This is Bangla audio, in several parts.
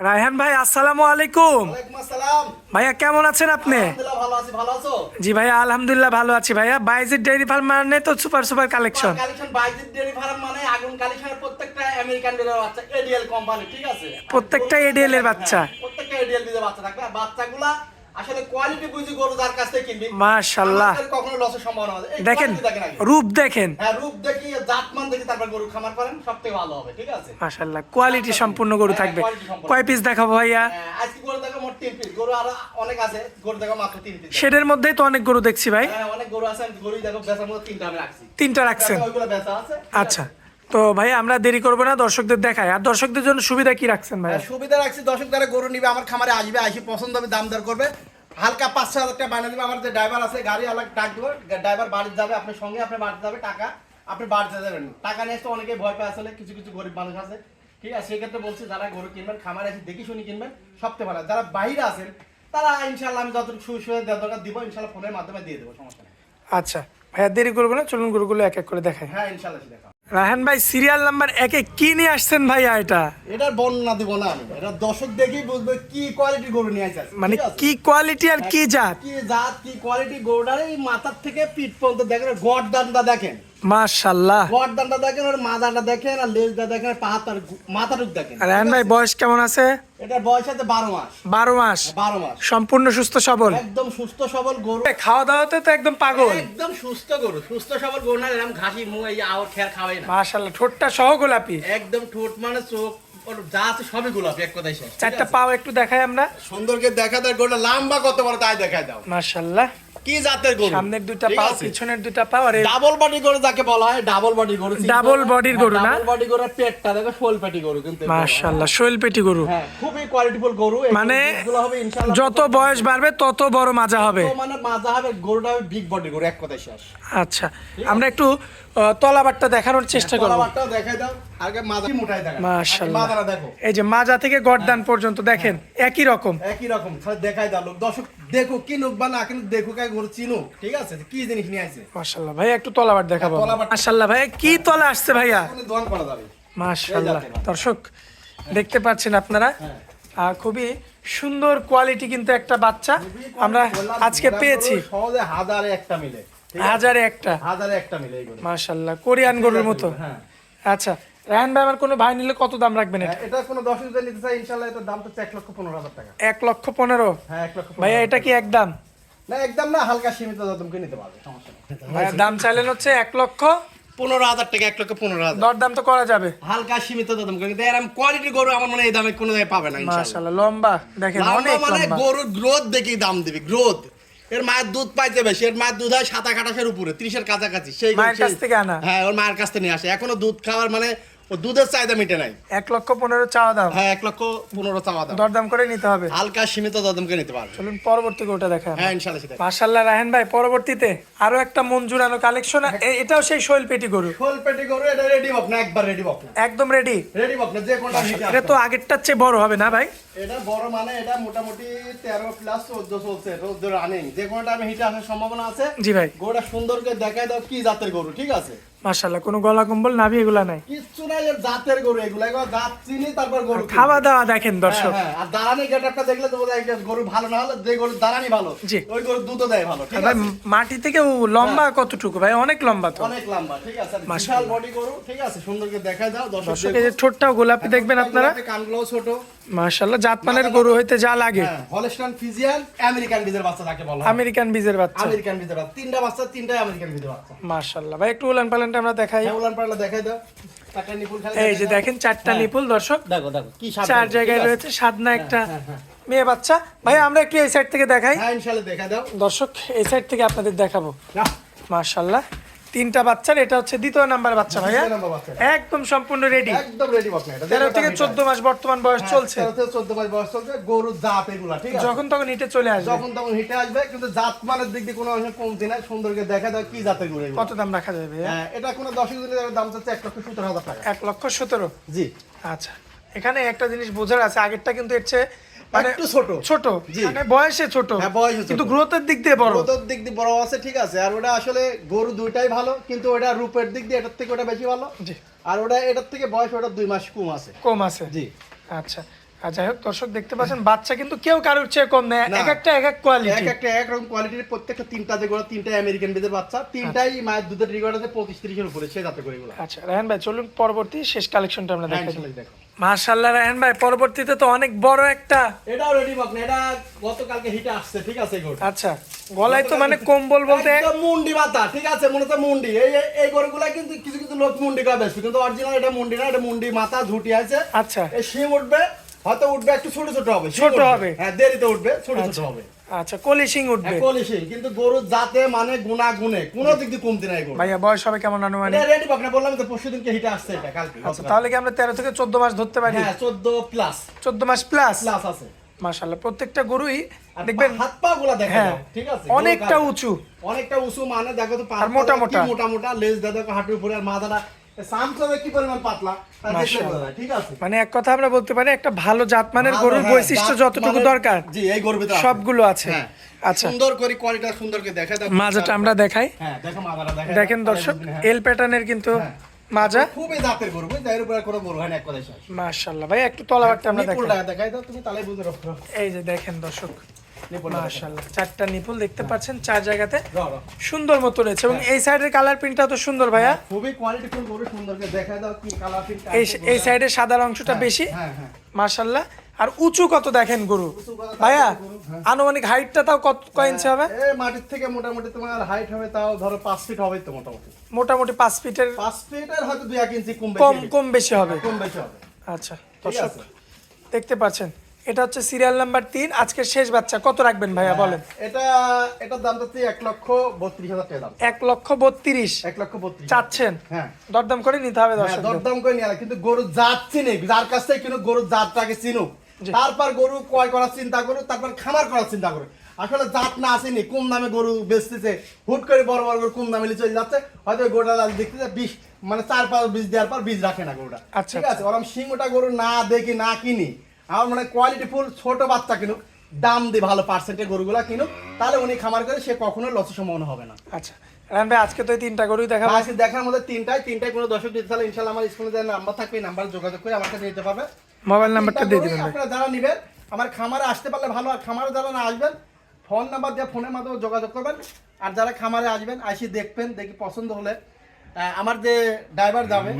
রায়হান ভাই আসসালামু আলাইকুম। ভাইয়া কেমন আছেন আপনি? জি ভাইয়া আলহামদুলিল্লাহ ভালো আছি ভাইয়া। বাইজির ডেইরি ফার্ম মানে তো সুপার সুপার কালেকশন ডেয়ারি প্রত্যেকটা এডিএল এর বাচ্চা। হ্যাঁ, প্রত্যেকটা এডিএল বাচ্চা থাকবে। বাচ্চাগুলা আসলে কোয়ালিটি বুঝি গরু যার কাছ থেকে কিনবি। মাশাআল্লাহ। কখনো লসের সম্ভাবনা আছে দেখেন quality দেখেন আগে। রূপ দেখেন। হ্যাঁ রূপ দেখি জাতমান দেখি তারপর গরু খামার করেন সবথেকে ভালো হবে ঠিক আছে? মাশাআল্লাহ কোয়ালিটি সম্পূর্ণ গরু হ্যাঁ, থাকবে। কয় পিস দেখাবো ভাইয়া? হ্যাঁ, আজকে গরু দেখো মোট তিন পিস গরু আরও অনেক আছে গরু দেখো মাত্র তিন পিস শেডের মধ্যেই তো অনেক গরু দেখছি ভাই। হ্যাঁ অনেক গরু আছে আমি দেখো বেচার মধ্যে তিনটা আমি রাখছি। তিনটা রাখছেন। ওইগুলো বেচা আছে আচ্ছা তো ভাই আমরা দেরি করব না দর্শকদের দেখায়। আর দর্শকদের জন্য সুবিধা কি রাখছেন ভাই সুবিধা রাখছি দর্শক যারা গরু নিবে আমার খামারে আসবে আসি পছন্দ হবে দাম দর করবে। হালকা পাঁচ ছ হাজার টাকা বানিয়ে দেবে। আমার যে ড্রাইভার আছে গাড়ি আলাদা ডাক দেবো। ড্রাইভার বাড়িতে যাবে আপনার সঙ্গে আপনি বাড়িতে যাবে টাকা আপনি বাড়িতে যাবেন টাকা নিয়ে তো অনেকে ভয় পায় আসলে কিছু কিছু গরিব মানুষ আছে। ঠিক আছে সেক্ষেত্রে বলছি যারা গরু কিনবেন খামারে এসে দেখি শুনি কিনবেন সবথেকে ভালো। যারা বাইরে আছেন তারা ইনশাল্লাহ আমি যতটুকু সুই সুয়ে দেওয়ার দরকার দিব ইনশাল্লাহ ফোনের মাধ্যমে দিয়ে দেবো সমস্যা নেই। আচ্ছা ভাইয়া দেরি করব না চলুন গরুগুলো এক এক করে দেখাই। হ্যাঁ ইনশাল্লাহ সেটা রায়হান ভাই সিরিয়াল নাম্বার একে কি নিয়ে আসছেন ভাইয়া এটা? এটার বর্ণনা দিব না আমি। এটা দর্শক দেখেই বুঝবে কি কোয়ালিটি গরু নিয়ে আসছে। মানে কি কোয়ালিটি আর কি জাত? কি জাত কি কোয়ালিটি গরুটার এই মাথার থেকে পিঠ পর্যন্ত দেখেন গড় দানটা দেখেন। মাশাল্লাহ গড় দেখেন আর মাথাটা দেখেন আর লেজটা দেখেন পাহাড় মাথাটুক দেখেন। আর রায়হান ভাই বয়স কেমন আছে? এটার বয়স আছে বারো মাস। বারো মাস? বারো মাস। সম্পূর্ণ সুস্থ সবল? একদম সুস্থ সবল গরু। খাওয়া দাওয়াতে তো একদম পাগল। একদম সুস্থ গরু সুস্থ সবল গরু না এরকম ঘাসি মুখ এই আওয়ার খেয়ার খাওয়াই না। ঠোঁটটা সহ গোলাপি। একদম ঠোঁট মানে চোখ যা আছে সবই গোলাপি এক কথাই চারটা পাও একটু দেখাই আমরা। সুন্দরকে দেখা দেয় গোটা লম্বা কত বড় তাই দেখায় দাও। মাশাল্লাহ কি জাতের গরু? সামনের দুইটা পা পিছনের দুইটা পা আর ডাবল বডি গরু যাকে বলা হয় ডাবল বডি গরু ডাবল বডির গরু না? ডাবল বডি গরু পেটটা দেখো শোল পেটি গরু কিন্তু মাশাআল্লাহ শোল পেটি গরু। হ্যাঁ খুবই কোয়ালিটিফুল গরু। মানে যত বয়স বাড়বে তত বড় মাজা হবে। মানে মাজা হবে গরুটা বিগ বডি গরু এক কথায় শেষ। আচ্ছা আমরা একটু তলাবারটা দেখানোর চেষ্টা করব। তলাবারটাও দেখাই দাও। আগে মাজা মোটাই দেখো মাশাল্লাহ মাজারা দেখো। এই যে মাজা থেকে গর্দান পর্যন্ত দেখেন একই রকম। একই রকম। তাহলে দেখাই দাও লোক দর্শক দেখো কিনুক বা না কিনুক দেখুক আগে গরু চিনুক ঠিক আছে? কি জিনিস নিয়ে ভাই একটু তলাবার দেখাবো। হ্যাঁ, মাশাল্লাহ ভাই কি তলা আসছে ভাইয়া? দোয়ান করা যাবে? মাশাল্লাহ দর্শক দেখতে পাচ্ছেন আপনারা? হ্যাঁ। আহ, খুবই সুন্দর কোয়ালিটি কিন্তু একটা বাচ্চা। আমরা আজকে পেয়েছি। সহজে হাজারে একটা মিলে? হাজারে একটা। হাজারে একটা মিলে এই গরু মাশাল্লাহ কোরিয়ান গরুর মতো। হ্যাঁ। আচ্ছা রায়হান ভাই আমার কোনো ভাই নিলে কত দাম রাখবেন এটা? হ্যাঁ, এটা কোনো দশ হাজার নিতে চাই ইনশাল্লাহ এটার দাম তো এক লক্ষ পনেরো হাজার টাকা। এক লক্ষ পনেরো? হ্যাঁ এক লক্ষ ভাইয়া এটা কি একদম না একদম না হালকা সীমিত দামকে নিতে পারবে সমস্যা নেই। দাম চাইলেন হচ্ছে এক লক্ষ পনেরো হাজার টাকা এক লক্ষ পনেরো হাজার। দর দাম তো করা যাবে। হালকা সীমিত দাম কিন্তু এরকম কোয়ালিটি গরু আমার মনে হয় এই দামে কোনো পাবে না ইনশাল্লাহ লম্বা। দেখেন অনেক মানে গরুর গ্রোথ দেখেই দাম দিবি গ্রোথ এর মায়ের দুধ পাইতে বেশি এর মায়ের দুধ হয় সাতা কাটাশের উপরে ত্রিশের কাছাকাছি সেই মায়ের কাছ থেকে আনা? হ্যাঁ ওর মায়ের কাছ থেকে নিয়ে আসে এখনও দুধ খাওয়ার মানে ও দুধের চাহিদা মিটে নাই। এক লক্ষ পনেরো চাওয়া দাম। হ্যাঁ এক লক্ষ পনেরো চাওয়া দাম। দরদাম করে নিতে হবে। হালকা সীমিত দামকে নিতে পারবে। চলুন পরবর্তী গোটা দেখা হ্যাঁ ইনশাল্লাহ সেটা রাহেন ভাই পরবর্তীতে আরও একটা জুড়ানো কালেকশন এটাও সেই শৈল পেটি গরু শোল পেটি গরু এটা রেডি বক না একবার রেডি বক না একদম রেডি রেডি বক না যে কোনটা নিতে এটা তো আগেরটার চেয়ে বড় হবে না ভাই? এটা বড় মানে এটা মোটামুটি তেরো প্লাস চোদ্দ চলছে রোদ রানিং যে কোনটা আমি হিটে আসার সম্ভাবনা আছে জি ভাই। গরুটা সুন্দর করে দেখাই দাও কি জাতের গরু ঠিক আছে? কোনো গলা কম্বল নাভি এগুলা নাই। কিচ্ছু নাই এর জাতের গরু এগুলো এগুলো জাত চিনি তারপর গরু খাওয়া দাওয়া দেখেন দর্শক। হ্যাঁ, হ্যাঁ, আর দাঁড়ানি গেটআপটা দেখলে তো বোঝা যায় গরু ভালো না হলে যে গরু দাঁড়ানি ভালো। ওই গরু দুধও দেয় ভালো ঠিক আছে? মাটি থেকে ও লম্বা কতটুকু? ভাই অনেক লম্বা তো। অনেক লম্বা ঠিক আছে বিশাল বডি গরু ঠিক আছে সুন্দর করে দেখাই দাও দর্শক এই যে ঠোঁটটাও গোলাপি দেখবেন আপনারা। কানগুলো ছোট। মাশাল্লাহ জাতমানের গরু হইতে যা লাগে। হ্যাঁ হলস্টাইন আমেরিকান বীজের বাচ্চা তাকে বলা। আমেরিকান বীজের বাচ্চা। আমেরিকান বীজের বাচ্চা তিনটা বাচ্চা তিনটাই আমেরিকান বীজের বাচ্চা। মাশাল্লাহ ভাই একটু উলান পালানটা আমরা দেখাই। হ্যাঁ উলান পাল্লা দেখাই দাও। এই যে দেখেন চারটা হ্যাঁ। নিপুল দর্শক। দেখো দেখো কি চার জায়গায় রয়েছে সাদনা একটা। মেয়ে বাচ্চা। ভাই আমরা একটু এই সাইড থেকে দেখাই। হ্যাঁ ইনশাআল্লাহ দেখাই দাও। দর্শক এই সাইড থেকে আপনাদের দেখাবো। নাও, মাশাল্লাহ তিনটা বাচ্চার এটা হচ্ছে দ্বিতীয় নাম্বার বাচ্চা ভাইয়া। বাচ্চা। একদম সম্পূর্ণ রেডি একদম রেডি না এটা তেরো থেকে চোদ্দ মাস বর্তমান বয়স হ্যাঁ, চলছে। তেরো থেকে চোদ্দ মাস বয়স চলছে গরুর জাত এগুলা ঠিক আছে? যখন তখন হিটে চলে আসবে। যখন তখন হিটে আসবে কিন্তু জাত মানের দিক দিয়ে কোনো অংশে কমতি নাই। সুন্দর করে দেখা দাও কি জাতের গরু। কত দাম রাখা যাবে হ্যাঁ এটা কোনো দশ দিনের দাম চাচ্ছে এক লক্ষ সত্তর হাজার টাকা। এক লক্ষ সতেরো? জি। আচ্ছা এখানে একটা জিনিস বোঝার আছে আগেরটা কিন্তু এর চেয়ে একটু ছোট। ছোট। মানে বয়সে ছোট। হ্যাঁ, বয়সে কিন্তু গ্রোথের দিক দিয়ে বড়। গ্রোথের দিক দিয়ে বড় আছে ঠিক আছে। আর ওটা আসলে গরু দুইটাই ভালো কিন্তু ওটা রূপের দিক দিয়ে এটার থেকে ওটা বেশি ভালো। জি। আর ওটা এটার থেকে বয়স ওটা দুই মাস কম আছে। কম আছে। জি। আচ্ছা। যাই হোক দর্শক দেখতে পাচ্ছেন বাচ্চা কিন্তু কেউ কারোর চেয়ে কম নেয় এক একটা এক এক কোয়ালিটি এক একটা এক রকম কোয়ালিটির প্রত্যেকটা তিনটা তিনটাই আমেরিকান বেদের বাচ্চা তিনটাই মায়ের দুধের আছে পঁচিশ তিরিশের উপরে সে যাতে করে আচ্ছা রায়হান ভাই চলুন পরবর্তী শেষ কালেকশনটা আমরা হ্যাঁ, দেখাই। দেখো। মাশাআল্লাহ রায়হান ভাই পরবর্তীতে তো অনেক বড় একটা এটাও রেডি বাক না এটা গতকালকে হিটে আসছে ঠিক আছে আচ্ছা গলায় তো মানে কম্বল বলতে একদম মুন্ডি মাথা ঠিক আছে মনে তো মুন্ডি। এই এই- এই গরুগুলা কিন্তু কিছু কিছু লোক মুন্ডি করে বেশি কিন্তু অরিজিনাল এটা মুন্ডি না এটা মুন্ডি মাথা ঝুটি আছে। আচ্ছা। এই শিম উঠবে হয়তো উঠবে একটু ছোট ছোট হবে ছোট হবে। হ্যাঁ দেরিতে উঠবে ছোট ছোট আচ্ছা। হবে। আচ্ছা কলিশিং উঠবে। হ্যাঁ, কলিশিং কিন্তু গরুর জাতে মানে কোনো দিক দিয়ে কমতি নাই গরু ভাইয়া বয়স হবে কেমন আনুমানিক? রেডি বললাম তো পরশু দিনকে হিটে আসছে এটা কালকে। আচ্ছা তাহলে কি আমরা তেরো থেকে চোদ্দ মাস ধরতে পারি? হ্যাঁ চোদ্দ প্লাস চোদ্দ মাস প্লাস প্লাস আছে। মাশাআল্লাহ প্রত্যেকটা গরুই দেখবেন হাত পা গুলা দেখা হ্যাঁ ঠিক আছে? অনেকটা উঁচু। অনেকটা উঁচু মানে দেখো তো পা মোটা মোটা। মোটা মোটা লেজ দাও দেখো হাঁটুর উপরে আর মাথাটা কি পরিমাণ পাতলা। তা দেখলে মাশাআল্লাহ। বোঝা যায়, ঠিক আছে? মানে এক কথা আমরা বলতে পারি একটা ভালো জাতমানের গরুর হ্যাঁ, বৈশিষ্ট্য যতটুকু মানে- দরকার জি এই গরুর ভিতরে সবগুলো আছে। হ্যাঁ। আচ্ছা। সুন্দর করে কোয়ালিটি সুন্দর করে দেখা দাও। মাজাটা আমরা দেখাই। হ্যাঁ দেখো মাজাটা দেখা। দেখেন দর্শক এল প্যাটার্নের কিন্তু মাজা। খুবই দাঁতের গরু বুঝছ এর উপরে কোনো গরু হয় না এক কথায় মাশাআল্লাহ। ভাই একটু তলাবারটা আমরা দেখাই। দেখাই দাও তুমি তাহলে বুঝে রাখো। এই যে দেখেন দর্শক। মাশাআল্লাহ চারটা নিপুল দেখতে পাচ্ছেন চার জায়গাতে। সুন্দর মতো রয়েছে এবং এই সাইডের কালার প্রিন্টটা তো সুন্দর ভাইয়া। খুবই কোয়ালিটি ফুল গরু সুন্দর। দেখা দাও কি কালার প্রিন্ট এই সাইডের সাদার অংশটা বেশি। হ্যাঁ হ্যাঁ। মাশাআল্লাহ। আর উঁচু কত দেখেন গরু? ভাইয়া হ্যাঁ। আনুমানিক হাইটটা তাও কত কয় ইঞ্চি হবে? মাটির থেকে মোটামুটি তোমার হাইট হবে তাও ধরো পাঁচ ফিট হবে তো মোটামুটি। মোটামুটি পাঁচ ফিটের পাঁচ ফিটের হয়তো দুই এক ইঞ্চি কম কম বেশি হবে। কম বেশি হবে। আচ্ছা দর্শক দেখতে পাচ্ছেন। এটা হচ্ছে সিরিয়াল নাম্বার তিন। আজকের শেষ বাচ্চা কত রাখবেন ভাইয়া বলেন? এটা এটার দাম যাচ্ছে এক লক্ষ বত্রিশ হাজার টাকা দাম। এক লক্ষ বত্রিশ। এক লক্ষ বত্রিশ। চাচ্ছেন? হ্যাঁ। দরদাম করে নিতে হবে হ্যাঁ, দর্শক দরদাম করে নিয়ে। কিন্তু গরু জাত চিনে যার কাছ থেকে কিন্তু গরুর জাতটাকে চিনুক। তারপর গরু ক্রয় করার চিন্তা করুক তারপর খামার করার চিন্তা করুক। আসলে জাত না আসেনি কম দামে গরু বেচতেছে। হুট করে বড় বড় গরু কম দামে চলে যাচ্ছে। হয়তো গরুটা দেখতেছে বিষ মানে চার পাঁচ বীজ দেওয়ার পর বীজ রাখে না গরুটা। আচ্ছা, ঠিক আছে? ওরকম সিংহটা গরু না দেখি না কিনি আমার মানে কোয়ালিটি ফুল ছোট বাচ্চা কিনুক দাম দিয়ে ভালো পার্সেন্টের গরুগুলা কিনুক তাহলে উনি খামার করে সে কখনো লসের সম্ভাবনা হবে না। আচ্ছা রান ভাই আজকে তো এই তিনটা গরুই দেখাবো। আজকে দেখার মধ্যে তিনটায় তিনটায় কোনো দর্শক দিতে তাহলে ইনশাল্লাহ আমার স্কুলে যে নাম্বার থাকবে নাম্বার যোগাযোগ করে আমার কাছে নিতে পারবে। মোবাইল নাম্বারটা দিয়ে দিবেন আপনারা যারা নেবেন আমার খামারে আসতে পারলে ভালো আর খামারে যারা না আসবেন ফোন নাম্বার দিয়ে ফোনের মাধ্যমে যোগাযোগ করবেন। আর যারা খামারে আসবেন আসি দেখবেন দেখি পছন্দ হলে। আমার যে ড্রাইভার যাবে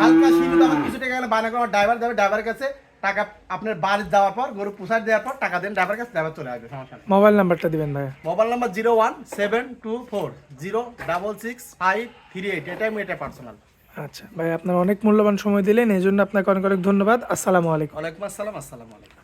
হালকা সীমিত আমার কিছু টাকা গেলে বায়না করে আমার ড্রাইভার যাবে ড্রাইভারের কাছে টাকা আপনার বাড়ি দেওয়ার পর গরু পুষার দেওয়ার পর টাকা দেন ড্রাইভার কাছে ড্রাইভার চলে আসবে। সমস্যা মোবাইল নাম্বারটা দিবেন ভাই mobile number zero one seven two four zero double six five three eight এটাই এটা পার্সোনাল আচ্ছা ভাই আপনার অনেক মূল্যবান সময় দিলেন এই জন্য আপনাকে অনেক অনেক ধন্যবাদ। আসসালামু আলাইকুম। ওয়ালাইকুম আসসালাম আসসালামু আলাইকুম।